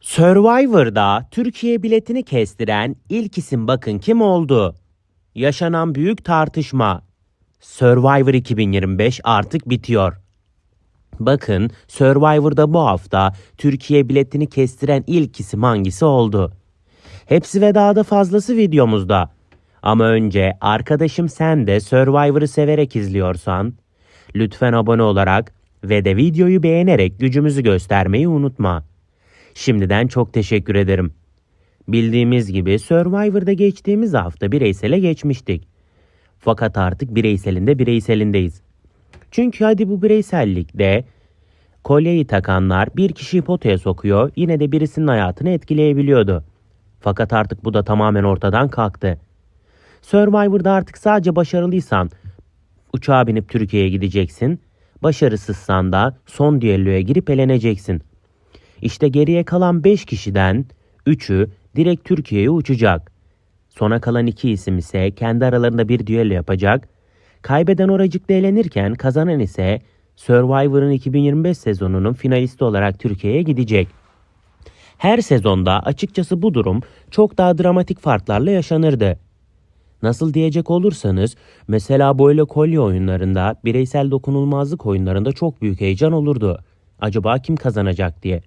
Survivor'da Türkiye biletini kestiren ilk isim bakın kim oldu? Yaşanan büyük tartışma. Survivor 2025 artık bitiyor. Bakın Survivor'da bu hafta Türkiye biletini kestiren ilk isim hangisi oldu? Hepsi ve daha da fazlası videomuzda. Ama önce arkadaşım sen de Survivor'ı severek izliyorsan lütfen abone olarak ve de videoyu beğenerek gücümüzü göstermeyi unutma. Şimdiden çok teşekkür ederim. Bildiğimiz gibi Survivor'da geçtiğimiz hafta bireysele geçmiştik. Fakat artık bireyselin de bireyselindeyiz. Çünkü hadi bu bireysellikte kolyeyi takanlar bir kişiyi potaya sokuyor yine de birisinin hayatını etkileyebiliyordu. Fakat artık bu da tamamen ortadan kalktı. Survivor'da artık sadece başarılıysan uçağa binip Türkiye'ye gideceksin. Başarısızsan da son düelloya girip eleneceksin. İşte geriye kalan 5 kişiden 3'ü direkt Türkiye'ye uçacak. Sona kalan 2 isim ise kendi aralarında bir düello yapacak. Kaybeden oracıkta elenirken kazanan ise Survivor'ın 2025 sezonunun finalisti olarak Türkiye'ye gidecek. Her sezonda açıkçası bu durum çok daha dramatik farklarla yaşanırdı. Nasıl diyecek olursanız mesela böyle kolye oyunlarında bireysel dokunulmazlık oyunlarında çok büyük heyecan olurdu. Acaba kim kazanacak diye.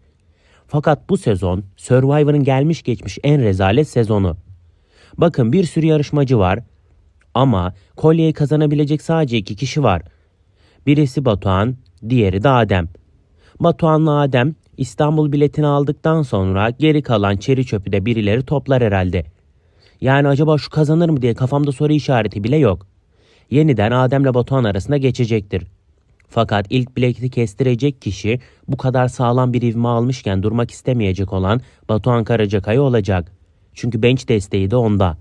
Fakat bu sezon Survivor'ın gelmiş geçmiş en rezalet sezonu. Bakın bir sürü yarışmacı var ama kolyeyi kazanabilecek sadece iki kişi var. Birisi Batuhan, diğeri de Adem. Batuhan'la Adem İstanbul biletini aldıktan sonra geri kalan çeri çöpü de birileri toplar herhalde. Yani acaba şu kazanır mı diye kafamda soru işareti bile yok. Yeniden Adem'le Batuhan arasında geçecektir. Fakat ilk bileti kestirecek kişi bu kadar sağlam bir ivme almışken durmak istemeyecek olan Batuhan Karacakaya olacak. Çünkü bench desteği de onda.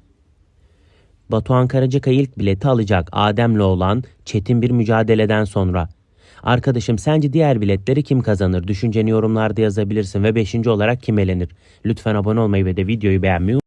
Batuhan Karacakay ilk bileti alacak Adem'le olan çetin bir mücadeleden sonra. Arkadaşım sence diğer biletleri kim kazanır? Düşünceni yorumlarda yazabilirsin ve 5. olarak kim elenir? Lütfen abone olmayı ve de videoyu beğenmeyi